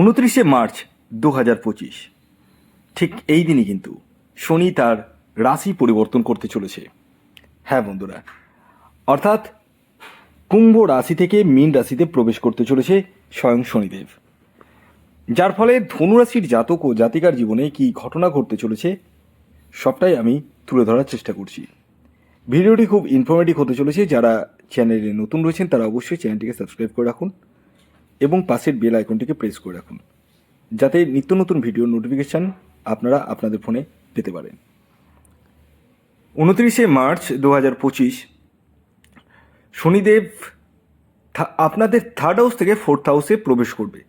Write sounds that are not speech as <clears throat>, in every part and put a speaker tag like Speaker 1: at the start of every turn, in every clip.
Speaker 1: উনত্রিশে মার্চ দু হাজার পঁচিশ। ঠিক এই দিনই কিন্তু শনি তার রাশি পরিবর্তন করতে চলেছে। হ্যাঁ বন্ধুরা, অর্থাৎ কুম্ভ রাশি থেকে মীন রাশিতে প্রবেশ করতে চলেছে স্বয়ং শনিদেব। যার ফলে ধনুরাশির জাতক ও জাতিকার জীবনে কি ঘটনা ঘটতে চলেছে সবটাই আমি তুলে ধরার চেষ্টা করছি। ভিডিওটি খুব ইনফরমেটিভ হতে চলেছে। যারা চ্যানেলে নতুন রয়েছেন তারা অবশ্যই চ্যানেলটিকে সাবস্ক্রাইব করে রাখুন। এবং পাশের বেল আইকনটিকে প্রেস করে রাখুন, যাতে নিত্য নতুন ভিডিও নোটিফিকেশান আপনারা আপনাদের ফোনে পেতে পারেন। উনত্রিশে মার্চ দু হাজার পঁচিশ, শনিদেব আপনাদের থার্ড হাউস থেকে ফোর্থ হাউসে প্রবেশ করবে।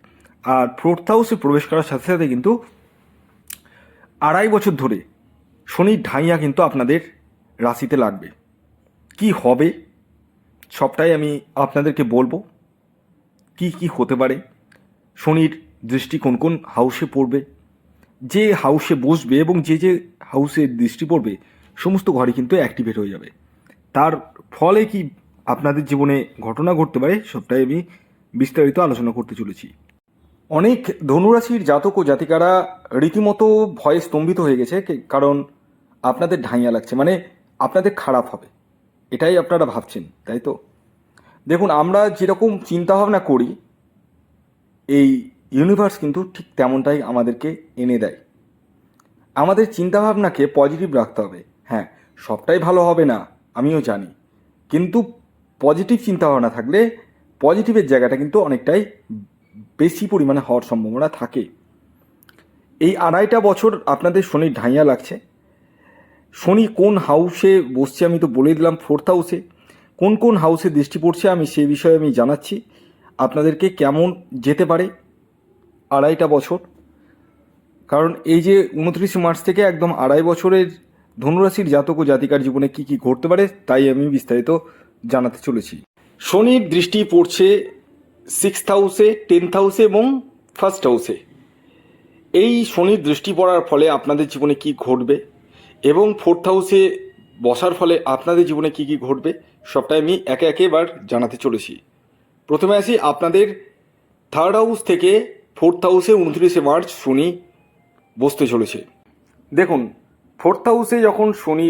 Speaker 1: আর ফোর্থ হাউসে প্রবেশ করার সাথে সাথে কিন্তু আড়াই বছর ধরে শনির ঢাইয়া কিন্তু আপনাদের রাশিতে লাগবে। কি হবে? সবটাই আমি আপনাদেরকে বলব। কি কি হতে পারে? শনির দৃষ্টি কোন কোন হাউসে পড়বে? যে হাউসে বসবে এবং যে যে হাউসে দৃষ্টি পড়বে, সমস্ত ঘরে কিন্তু অ্যাক্টিভেট হয়ে যাবে। তার ফলে কি আপনাদের জীবনে ঘটনা ঘটতে পারে? সবটাই আমি বিস্তারিত আলোচনা করতে চলেছি। অনেক ধনুরাশির জাতক ও জাতিকারা রীতিমতো ভয়ে স্তম্ভিত হয়ে গেছে কারণ আপনাদের ঢাইয়া লাগছে মানে আপনাদের খারাপ হবে। এটাই আপনারা ভাবছেন, তাই তো? দেখুন, আমরা যেরকম চিন্তাভাবনা করি, এই ইউনিভার্স কিন্তু ঠিক তেমনটাই আমাদেরকে এনে দেয়। আমাদের চিন্তাভাবনাকে পজিটিভ রাখতে হবে। হ্যাঁ সবটাই ভালো হবে না, আমিও জানি। কিন্তু পজিটিভ চিন্তাভাবনা থাকলে পজিটিভের জায়গাটা কিন্তু অনেকটাই বেশি পরিমাণে হওয়ার সম্ভাবনা থাকে। এই আড়াইটা বছর আপনাদের শনির ঢাইয়া লাগছে। শনি কোন হাউসে বসছে আমি তো বলে দিলাম ফোর্থ হাউসে কোন কোন হাউসে দৃষ্টি পড়ছে আমি সেই বিষয়ে আমি জানাচ্ছি। আপনাদেরকে কেমন যেতে পারে আড়াইটা বছর। কারণ এই যে উনত্রিশে মার্চ থেকে একদম আড়াই বছরের ধনুরাশির জাতক ও জাতিকার জীবনে কি কি ঘটতে পারে, তাই আমি বিস্তারিত জানাতে চলেছি। শনির দৃষ্টি পড়ছে সিক্সথ হাউসে টেন্থ হাউসে এবং ফার্স্ট হাউসে এই শনির দৃষ্টি পড়ার ফলে আপনাদের জীবনে কি ঘটবে এবং ফোর্থ হাউসে বসার ফলে আপনাদের জীবনে কি কি ঘটবে সবটাই আমি একে একে এবার জানাতে চলেছি। প্রথমে আসি আপনাদের থার্ড হাউস থেকে ফোর্থ হাউসে উনত্রিশে মার্চ শনি বসতে চলেছে। দেখুন ফোর্থ হাউসে যখন শনি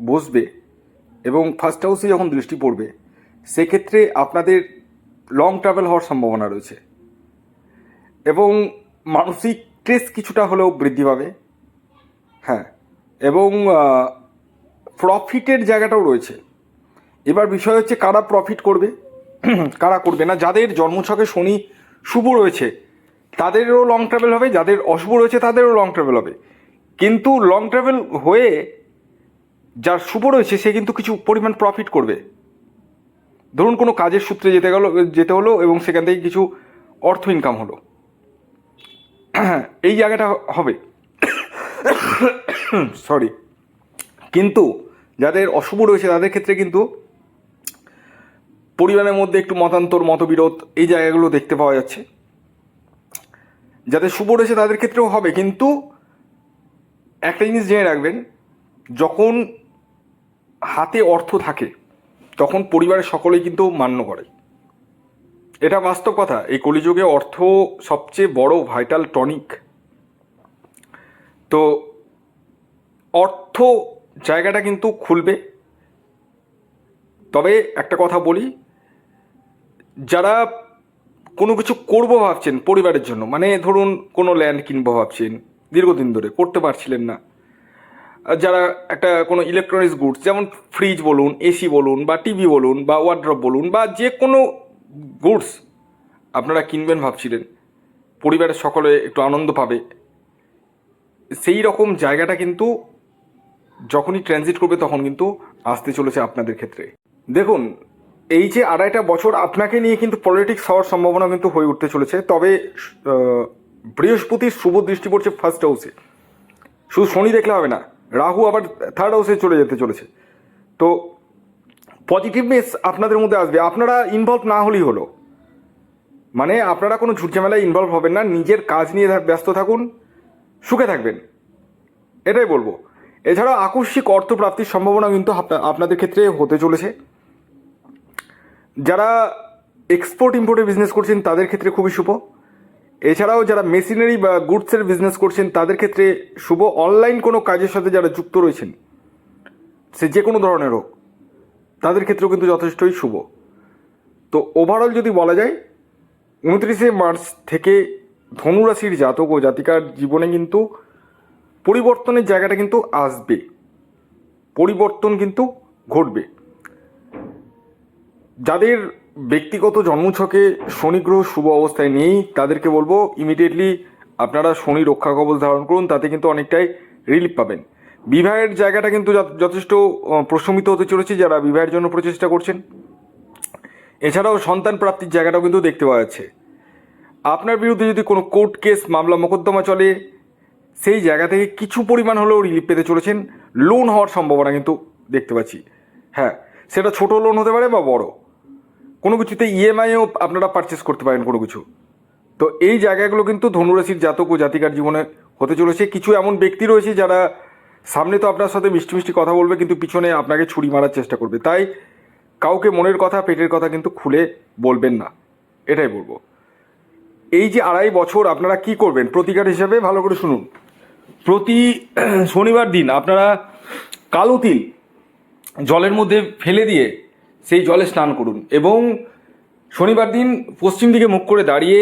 Speaker 1: বসবে এবং ফার্স্ট হাউসে যখন দৃষ্টি পড়বে, সেক্ষেত্রে আপনাদের লং ট্রাভেল হওয়ার সম্ভাবনা রয়েছে এবং মানসিক স্ট্রেস কিছুটা হলেও বৃদ্ধি পাবে। হ্যাঁ এবং প্রফিটের জায়গাটাও রয়েছে। এবার বিষয় হচ্ছে কারা প্রফিট করবে? <clears throat> কারা করবে না? যাদের জন্মছকে শনি শুভ রয়েছে, তাদেরও লং ট্রাভেল হবে, যাদের অশুভ রয়েছে, তাদেরও লং ট্রাভেল হবে। কিন্তু লং ট্রাভেল হয়ে যার শুভ রয়েছে, সে কিন্তু কিছু পরিমাণ প্রফিট করবে। ধরুন কোনো কাজের সূত্রে যেতে গেল, যেতে হলো এবং সেখান থেকে কিছু অর্থ ইনকাম হলো। <clears throat> এই জায়গাটা হবে। <clears throat> সরি কিন্তু যাদের অশুভ রয়েছে তাদের ক্ষেত্রে কিন্তু পরিবারের মধ্যে একটু মতান্তর, মতবিরোধ এই জায়গাগুলো দেখতে পাওয়া যাচ্ছে। যাদের শুভ রয়েছে তাদের ক্ষেত্রেও হবে, কিন্তু একটা জিনিস জেনে রাখবেন, যখন হাতে অর্থ থাকে, তখন পরিবারের সকলেই কিন্তু মান্য করে। এটা বাস্তব কথা, এই কলিযুগে অর্থ সবচেয়ে বড় ভাইটাল টনিক তো অর্থ জায়গাটা কিন্তু খুলবে। তবে একটা কথা বলি, যারা কোনো কিছু করব ভাবছেন পরিবারের জন্য মানে ধরুন কোনো ল্যান্ড কিনবো ভাবছেন, দীর্ঘদিন ধরে করতে পারছিলেন না। যারা একটা কোনো ইলেকট্রনিক্স গুডস যেমন ফ্রিজ বলুন এসি বলুন, বা টিভি বলুন, বা ওয়ার্ড্রপ বলুন, বা যে কোনো গুডস আপনারা কিনবেন ভাবছিলেন, পরিবারের সকলে একটু আনন্দ পাবে। সেই রকম জায়গাটা কিন্তু যখনই ট্রানজিট করবে তখন কিন্তু আসতে চলেছে আপনাদের ক্ষেত্রে। দেখুন, এই যে আড়াইটা বছর আপনাকে নিয়ে কিন্তু পলিটিক্স হওয়ার সম্ভাবনা কিন্তু হয়ে উঠতে চলেছে, তবে বৃহস্পতির শুভ দৃষ্টি পড়ছে ফার্স্ট হাউসে শুধু শনি দেখলে হবে না, রাহু আবার থার্ড হাউসে চলে যেতে চলেছে। তো পজিটিভনেস আপনাদের মধ্যে আসবে। আপনারা ইনভলভ না হলেই হলো। মানে আপনারা কোনো ঝুটঝামেলায় ইনভলভ হবেন না, নিজের কাজ নিয়ে ব্যস্ত থাকুন, সুখে থাকবেন। এটাই বলব। এছাড়াও আকস্মিক অর্থপ্রাপ্তির সম্ভাবনা কিন্তু আপনা- আপনাদের ক্ষেত্রে হতে চলেছে। যারা এক্সপোর্ট ইম্পোর্টের বিজনেস করছেন, তাদের ক্ষেত্রে খুবই শুভ। এছাড়াও যারা মেশিনারি বা গুডসের বিজনেস করছেন, তাদের ক্ষেত্রে শুভ। অনলাইন কোনো কাজের সাথে যারা যুক্ত রয়েছেন, সে যে কোনো ধরনের হোক, তাদের ক্ষেত্রেও কিন্তু যথেষ্টই শুভ। তো ওভারঅল যদি বলা যায়, উনত্রিশে মার্চ থেকে ধনুরাশির জাতক ও জাতিকার জীবনে কিন্তু পরিবর্তনের জায়গাটা কিন্তু আসবে। পরিবর্তন কিন্তু ঘটবে। যাদের ব্যক্তিগত জন্মছকে শনি গ্রহ শুভ অবস্থায় নেই, তাদেরকে বলব ইমিডিয়েটলি আপনারা শনি রক্ষা কবচ ধারণ করুন, তাতে কিন্তু অনেকটাই রিলিফ পাবেন। বিবাহের জায়গাটা কিন্তু যথেষ্ট প্রশমিত হতে চলেছে যারা বিবাহের জন্য প্রচেষ্টা করছেন। এছাড়াও সন্তান প্রাপ্তির জায়গাটাও কিন্তু দেখতে পাওয়া যাচ্ছে। আপনার বিরুদ্ধে যদি কোনো কোর্ট কেস, মামলা, মোকদ্দমা চলে সেই জায়গা থেকে কিছু পরিমাণ হলেও রিলিফ পেতে চলেছেন। লোন হওয়ার সম্ভাবনা কিন্তু দেখতে পাচ্ছি। হ্যাঁ সেটা ছোট লোন হতে পারে বা বড়। কোনো কিছুতে ইএমআইও আপনারা পারচেস করতে পারেন কোনো কিছু। তো এই জায়গাগুলো কিন্তু ধনুরাশির জাতক ও জাতিকার জীবনে হতে চলেছে। কিছু এমন ব্যক্তি রয়েছে যারা সামনে তো আপনার সাথে মিষ্টি মিষ্টি কথা বলবে, কিন্তু পিছনে আপনাকে ছুরি মারার চেষ্টা করবে। তাই কাউকে মনের কথা, পেটের কথা কিন্তু খুলে বলবেন না। এটাই বলব। এই যে আড়াই বছর আপনারা কি করবেন? প্রতিকার হিসাবে ভালো করে শুনুন। প্রতি শনিবার দিন আপনারা কালো তিল জলের মধ্যে ফেলে দিয়ে সেই জলে স্নান করুন এবং শনিবার দিন পশ্চিম দিকে মুখ করে দাঁড়িয়ে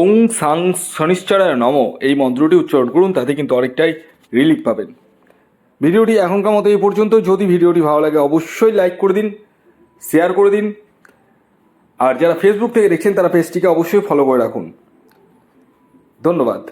Speaker 1: ওং সাং শনিশ্চরায় নম এই মন্ত্রটি উচ্চারণ করুন, তাতে কিন্তু অনেকটাই রিলিফ পাবেন। ভিডিওটি এখনকার মতো এই পর্যন্ত। যদি ভিডিওটি ভালো লাগে, অবশ্যই লাইক করে দিন শেয়ার করে দিন। আর যারা ফেসবুক থেকে দেখছেন, তারা পেজটিকে অবশ্যই ফলো করে রাখুন। ধন্যবাদ।